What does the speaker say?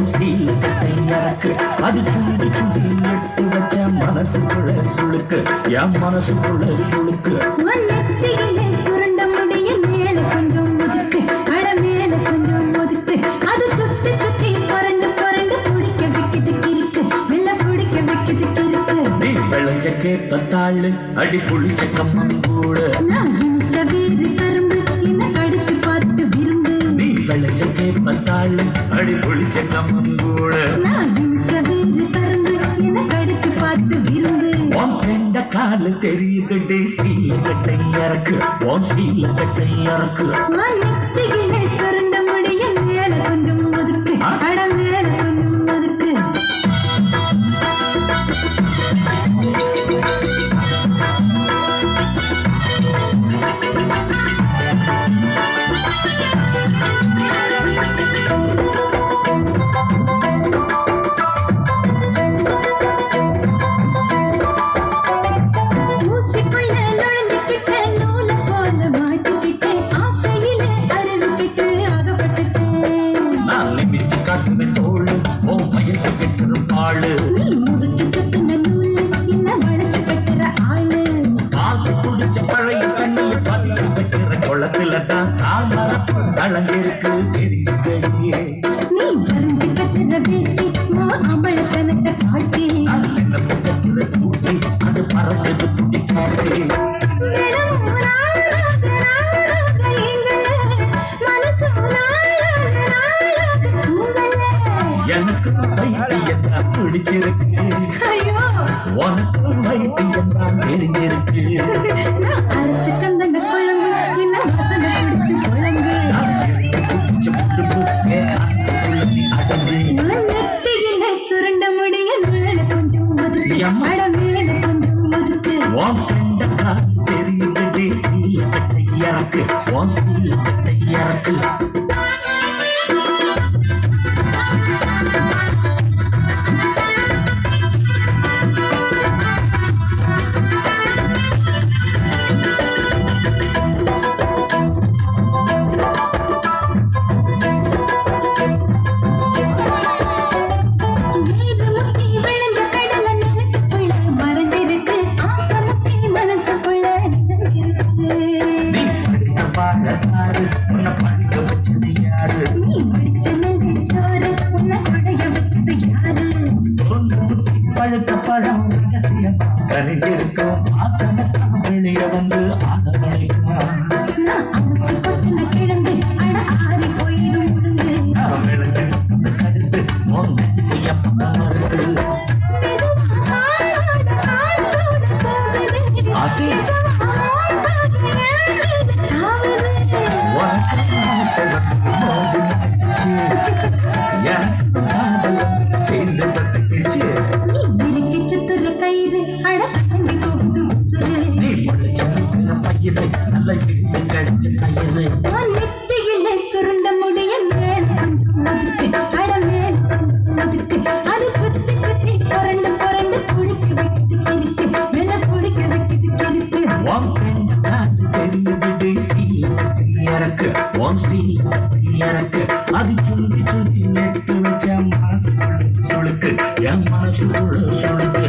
கட்டை இறக்கு அது சுண்டி சுண்டி எட்டு வச்ச மனசுக்குள்ள சுளுக்கு. என் மனசுக்குள்ள மேல கொஞ்சம் முதுக்கு. அட புளிச்ச கம்மம் கூட. கடிச்சு பார்த்து விரும்பு. நீ விளைஞ்ச கேட்ட தாழு அடி புளிச்ச கம்மம் கூட நான் இனிச்ச வேறு கரும்பு என்ன கடிச்சு பார்த்து விரும்பு உன் ரெண்ட காலு தெரியுது சீல கட்டை இறக்கு. உன் சீல கட்டை இறக்கு. குளத்துல தான் தாமரப்பு தளங்கிருக்கு. தெரிஞ்சுக்கடியே நீ வரைஞ்சு கட்டுற வேட்டி மா அம்பளத்தனத்தை காட்டி. நான் கூட்டி அது துடி காட்டி மனசும் நாளாக நாளாக தூங்கல எனக்கு வைத்தியம் தான் பிடிச்சிருக்கு. உனக்கு வைத்தியம் தான் தெரிஞ்சிருக்கு. முதுக்கு உன் கண்ட சீல கட்டை இறக்கு சீல படித்த பாடத்தாரு உன்னை படிக்க வச்சது யாரு நீ பிடிச்ச நெல்லிச்சோறு உன்னை படைய வச்சது யாரு பழுத்த பழம் ரகசியம் கரைஞ்சிருக்கும் வெளிய வந்து ஆட நான் அட ஆறி போயிரும் முருங்கு நான் கருத்து உன் பயிரை நல்ல இருந்து கிடைச்ச கயிறு நெத்தியிலே சுருண்ட முடிய மேல. கொஞ்சம் முதுக்கு அட மேல. கொஞ்சம் முதுக்கு அது குத்தி குத்தி புரண்டு புரண்டு குடிக்க வைக்குது கிறுக்கு. மேல குடிக்க வைக்குது கிறுக்கு. உன் கண்ணு காற்று தெரியுது சீல இறக்கு. உன் சீல இறக்கு. அது சுருதி சுருதி நெட்டு வச்ச மனசுக்குள்ள சுளுக்கு என் மனசுக்குள்ள சுளுக்கு